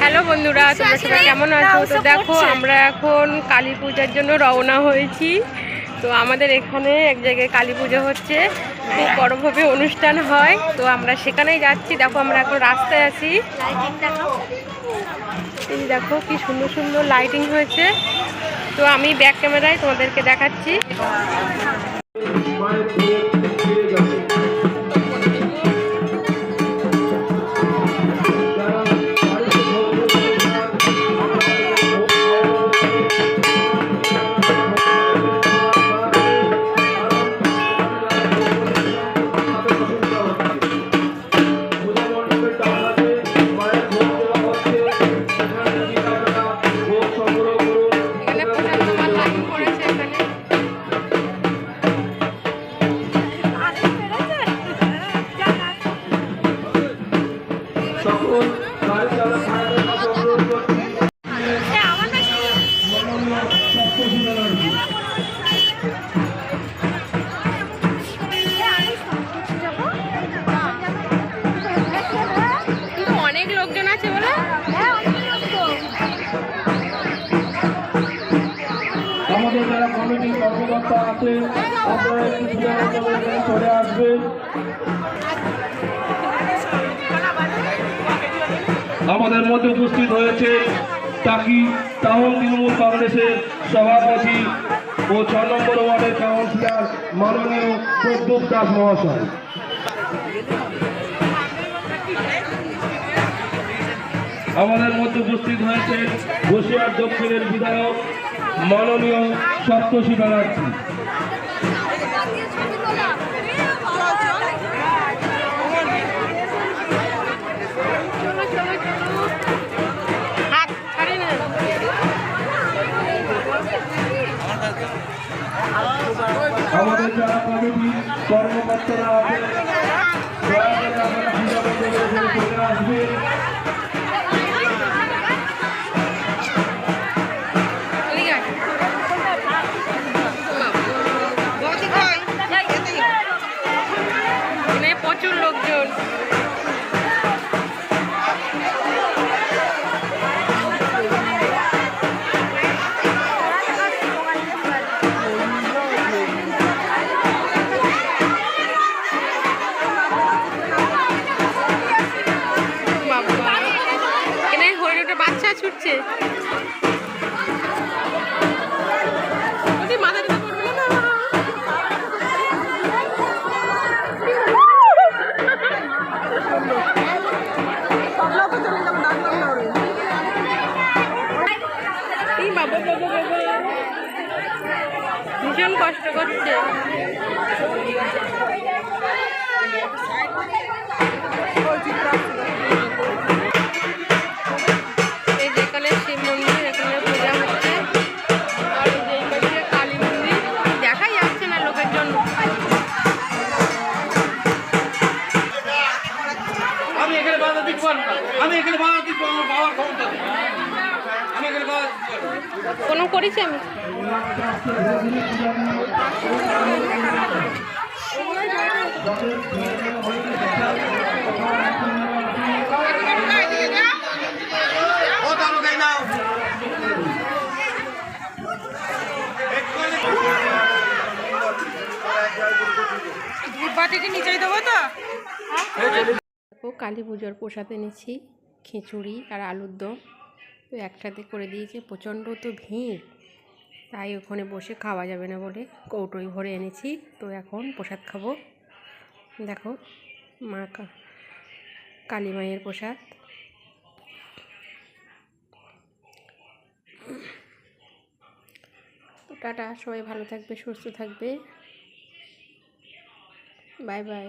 Hello বন্ধুরা, তোমরা সবাই কেমন আছো? তো দেখো, আমরা এখন কালী পূজার জন্য রওনা হয়েছি। তো আমাদের এখানে এক জায়গায় কালী পুজো হচ্ছে। খুব বড়োভাবে অনুষ্ঠান হয়। তো আমরা সেখানেই যাচ্ছি। দেখো, আমরা এখন রাস্তায় আছি। এই দেখো, কি সুন্দর সুন্দর লাইটিং হয়েছে। তো আমি ব্যাক ক্যামেরায় তোমাদেরকে দেখাচ্ছি। সকল গাড়ি চালক ভাইদের কাছে অনুরোধ করছি অনেক লোকজন আছে বলে? আমাদের যারা কর্মকর্তা আছে আপনারা একটু আসবেন। আমাদের মধ্যে উপস্থিত হয়েছে টাকি টাউন তৃণমূল কংগ্রেসের সভাপতি ও ছ নম্বর ওয়ার্ডের কাউন্সিলর মাননীয় প্রদ্যুৎ দাস মহাশয়। আমাদের মধ্যে উপস্থিত হয়েছে বসিয়ার দক্ষিণের বিধায়ক মাননীয় সপ্তশী ব্যানার্জি। আমাদের যারা কমিটি কর্মকর্তারা আছে দয়া বাবা ভীষণ কষ্ট করছে। আমি এখানে দিতে পারব আমার বাবার নেই। আমি এখানে না। কোনো করেছি আমি ও তালু গাই নাও ও কালী পুজোর প্রসাদ এনেছি খিচুড়ি আর আলুর দম। তো একসাথে করে দিয়েছে, প্রচণ্ড তো ভিড়। তাই ওখানে বসে খাওয়া যাবে না বলে কৌটোই ভরে এনেছি। তো এখন প্রসাদ খাব। দেখো, মা কালী মায়ের প্রসাদ। তো টাটা, সবাই ভালো থাকবে, সুস্থ থাকবে। Bye bye.